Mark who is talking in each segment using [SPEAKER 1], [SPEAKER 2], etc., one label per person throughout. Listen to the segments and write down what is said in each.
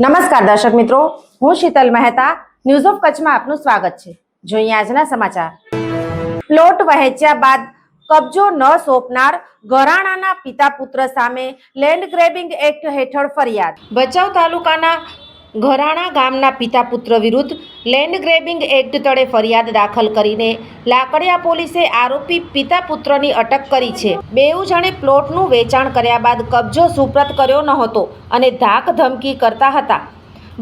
[SPEAKER 1] નમસ્કાર દર્શક મિત્રો, હું શીતલ મહેતા ન્યૂઝ ઓફ કચ્છમાં આપનું સ્વાગત છે. જોઈએ આજના સમાચાર. પ્લોટ વહેંચ્યા બાદ કબજો ન સોંપનાર ઘરાણાના પિતા પુત્ર સામે લેન્ડ ગ્રેબિંગ એક્ટ હેઠળ ફરિયાદ. ભચાઉ તાલુકાના ઘરાણા ગામના પિતા પુત્ર વિરુદ્ધ લેન્ડ ગ્રેબિંગ એક્ટ તળે ફરિયાદ દાખલ કરીને લાકડિયા પોલીસે આરોપી પિતા પુત્રની અટક કરી છે. બેઉ જણે પ્લોટનું વેચાણ કર્યા બાદ કબજો સુપ્રત કર્યો ન હતો અને ધાક ધમકી કરતા હતા.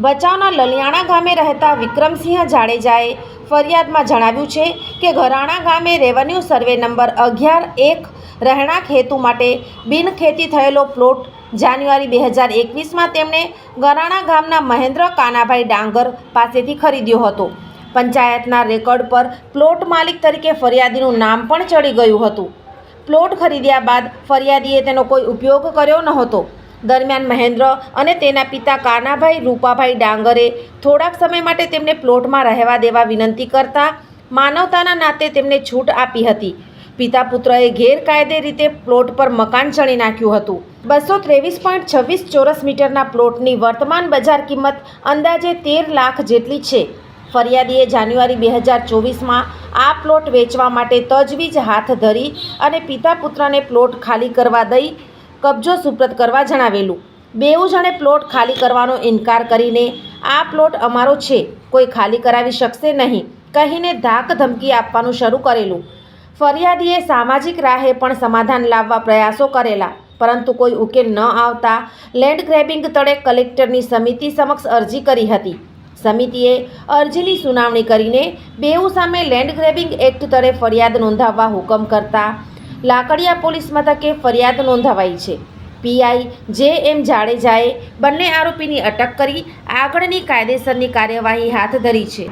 [SPEAKER 1] ભચાઉના લલિયાણા ગામે રહેતા વિક્રમસિંહ જાડેજાએ ફરિયાદમાં જણાવ્યું છે કે ઘરાણા ગામે રેવન્યુ સર્વે નંબર અગિયાર એક રહેણાંક હેતુ માટે બિનખેતી થયેલો પ્લોટ જાન્યુઆરી બે હજાર એકવીસમાં તેમણે ગરાણા ગામના મહેન્દ્ર કાનાભાઈ ડાંગર પાસેથી ખરીદ્યો હતો. પંચાયતના રેકોર્ડ પર પ્લોટ માલિક તરીકે ફરિયાદીનું નામ પણ ચડી ગયું હતું. પ્લોટ ખરીદ્યા બાદ ફરિયાદીએ તેનો કોઈ ઉપયોગ કર્યો ન હતો દરમિયાન મહેન્દ્ર અને તેના પિતા કાનાભાઈ રૂપાભાઈ ડાંગરે થોડાક સમય માટે તેમને પ્લોટમાં રહેવા દેવા વિનંતી કરતા માનવતાના નાતે તેમને છૂટ આપી હતી. પિતા પુત્રએ ગેરકાયદે રીતે પ્લોટ પર મકાન ચણી નાખ્યું હતું. બસો ત્રેવીસ પોઈન્ટ છવ્વીસ ચોરસ મીટરના પ્લોટની વર્તમાન બજાર કિંમત અંદાજે તેર લાખ જેટલી છે. ફરિયાદીએ જાન્યુઆરી બે હજાર ચોવીસમાં આ પ્લોટ વેચવા માટે તજવીજ હાથ ધરી અને પિતા પુત્રને પ્લોટ ખાલી કરવા દઈ કબજો સુપ્રત કરવા જણાવેલું. બેઉ જણે પ્લોટ ખાલી કરવાનો ઇનકાર કરીને, આ પ્લોટ અમારો છે, કોઈ ખાલી કરાવી શકશે નહીં, કહીને ધાક ધમકી આપવાનું શરૂ કરેલું. ફરિયાદીએ સામાજિક રાહે પણ સમાધાન લાવવા પ્રયાસો કરેલા, પરંતુ કોઈ ઉકેલ ન આવતા લેન્ડ ગ્રેબિંગ તળે કલેક્ટરની સમિતિ સમક્ષ અરજી કરી હતી. સમિતિએ અરજીની સુનાવણી કરીને બેઉ સામે લેન્ડ ગ્રેબિંગ એક્ટ તળે ફરિયાદ નોંધાવવા હુકમ કરતા લાકડિયા પોલીસ મથકે ફરિયાદ નોંધાવાઈ છે. પીઆઈ જે એમ જાડેજાએ બંને આરોપીની અટક કરી આગળની કાયદેસરની કાર્યવાહી હાથ ધરી છે.